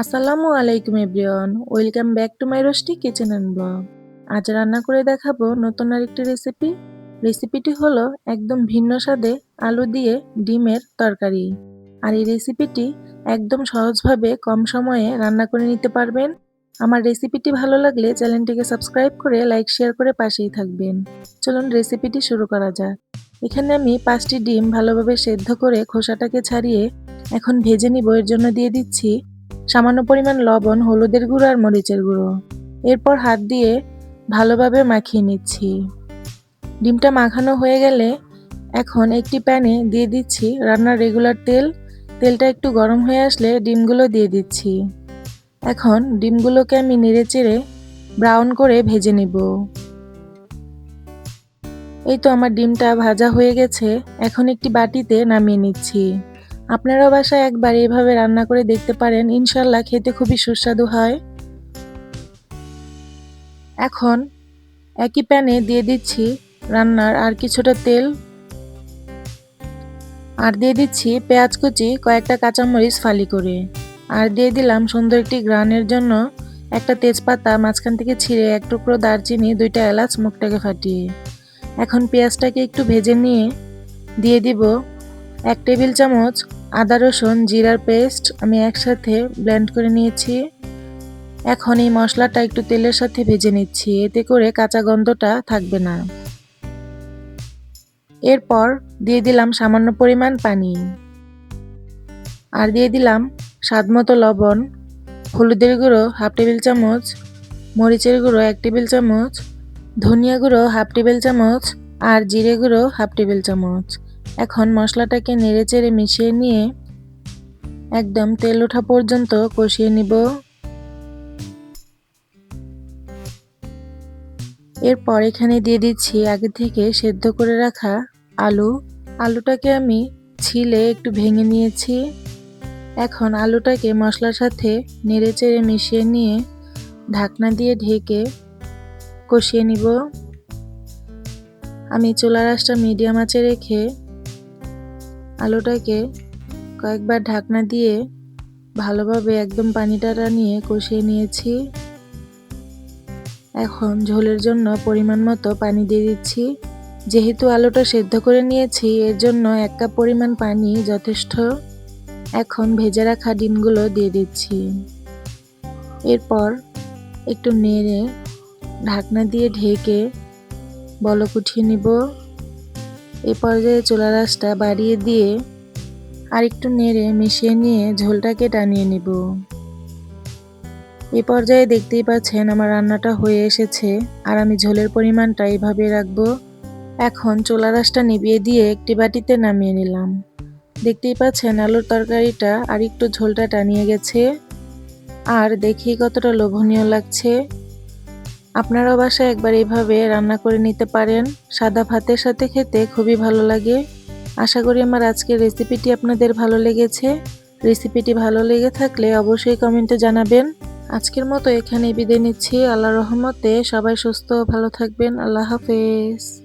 আসসালামু আলাইকুম everyone, welcome back to my roasty kitchen and blog. আজ রান্না করে দেখাবো নতুন আরেকটি রেসিপি। রেসিপিটি হলো একদম ভিন্ন স্বাদে আলু দিয়ে ডিমের তরকারি। আর এই রেসিপিটি একদম সহজভাবে কম সময়ে রান্না করে নিতে পারবেন। আমার রেসিপিটি ভালো লাগলে চ্যানেলটিকে সাবস্ক্রাইব করে লাইক, শেয়ার করে পাশেই থাকবেন। চলুন রেসিপিটি শুরু করা যাক। এখানে আমি পাঁচটি ডিম ভালোভাবে সেদ্ধ করে খোসাটাকে ছাড়িয়ে এখন ভেজে নিব। এর জন্য দিয়ে দিচ্ছি সামান্য পরিমাণ লবণ, হলুদের গুঁড়ো আর মরিচের গুঁড়ো। এরপর হাত দিয়ে ভালোভাবে মাখিয়ে নিচ্ছি। ডিমটা মাখানো হয়ে গেলে এখন একটি প্যানে দিয়ে দিচ্ছি রান্নার রেগুলার তেল। তেলটা একটু গরম হয়ে আসলে ডিমগুলো দিয়ে দিচ্ছি। এখন ডিমগুলোকে আমি নেড়ে চেড়ে ব্রাউন করে ভেজে নেব। এই তো আমার ডিমটা ভাজা হয়ে গেছে। এখন একটি বাটিতে নামিয়ে নিচ্ছি। আপনারাও বাসায় একবার এইভাবে রান্না করে দেখতে পারেন। ইনশাল্লাহ খেতে খুবই সুস্বাদু হয়। এখন একই প্যানে দিয়ে দিচ্ছি রান্নার আর কিছুটা তেল। আর দিয়ে দিচ্ছি পেঁয়াজ কুচি, কয়েকটা কাঁচামরিচ ফালি করে। আর দিয়ে দিলাম সুন্দর একটি গ্রানের জন্য একটা তেজপাতা, মাঝখান থেকে ছিঁড়ে এক টুকরো দারচিনি, দুইটা এলাচ, মুখটাকে ফাটিয়ে। এখন পেঁয়াজটাকে একটু ভেজে নিয়ে দিয়ে দিব এক টেবিল চামচ আদা, রসুন, জিরার পেস্ট আমি একসাথে ব্লেন্ড করে নিয়েছি। এখন এই মশলাটা একটু তেলের সাথে ভেজে নিচ্ছি, এতে করে কাঁচা গন্ধটা থাকবে না। এরপর দিয়ে দিলাম সামান্য পরিমাণ পানি। আর দিয়ে দিলাম স্বাদমতো লবণ, হলুদের গুঁড়ো হাফ টেবিল চামচ, মরিচের গুঁড়ো এক টেবিল চামচ, ধনিয়া গুঁড়ো হাফ টেবিল চামচ, আর জিরে গুঁড়ো হাফ টেবিল চামচ। এখন মশলাটাকে নেড়ে চেড়ে মিশিয়ে নিয়ে একদম তেল ওঠা পর্যন্ত কষিয়ে নিব। এরপর এখানে দিয়ে দিচ্ছি আগে থেকে সেদ্ধ করে রাখা আলু। আলুটাকে আমি ছিলে একটু ভেঙে নিয়েছি। এখন আলুটাকে মশলার সাথে নেড়ে চেড়ে মিশিয়ে নিয়ে ঢাকনা দিয়ে ঢেকে কষিয়ে নিব। আমি চুলা রাসটা মিডিয়াম আঁচে রেখে আলুটাকে কয়েকবার ঢাকনা দিয়ে ভালোভাবে একদম পানিটা নিয়ে কষিয়ে নিয়েছি। এখন ঝোলের জন্য পরিমাণ মতো পানি দিয়ে দিচ্ছি। যেহেতু আলুটা সেদ্ধ করে নিয়েছি, এর জন্য এক কাপ পরিমাণ পানি যথেষ্ট। এখন ভেজে রাখা ডিমগুলো দিয়ে দিচ্ছি। এরপর একটু নেড়ে ঢাকনা দিয়ে ঢেকে বলক উঠিয়ে নিব। এ পর্যায়ে চুলা রাসটা বাড়িয়ে দিয়ে আর একটু নেড়ে মিশিয়ে নিয়ে ঝোলটাকে টানিয়ে নিব। এ পর্যায়ে দেখতেই পাচ্ছেন আমার রান্নাটা হয়ে এসেছে আর আমি ঝোলের পরিমাণটা এইভাবে রাখব। এখন চোলা রাসটা নিভিয়ে দিয়ে একটি বাটিতে নামিয়ে নিলাম। দেখতেই পাচ্ছেন আলুর তরকারিটা আর একটু ঝোলটা টানিয়ে গেছে। আর দেখি কতটা লোভনীয় লাগছে। আপনারাও বাসায় একবার এইভাবে রান্না করে নিতে পারেন। সাদা ভাতের সাথে খেতে খুবই ভালো লাগে। আশা করি আমার আজকের রেসিপিটি আপনাদের ভালো লেগেছে। রেসিপিটি ভালো লেগে থাকলে অবশ্যই কমেন্টে জানাবেন। আজকের মতো এখানে বিদায় নিচ্ছি। আল্লাহ রহমতে সবাই সুস্থ ভালো থাকবেন। আল্লাহ হাফেজ।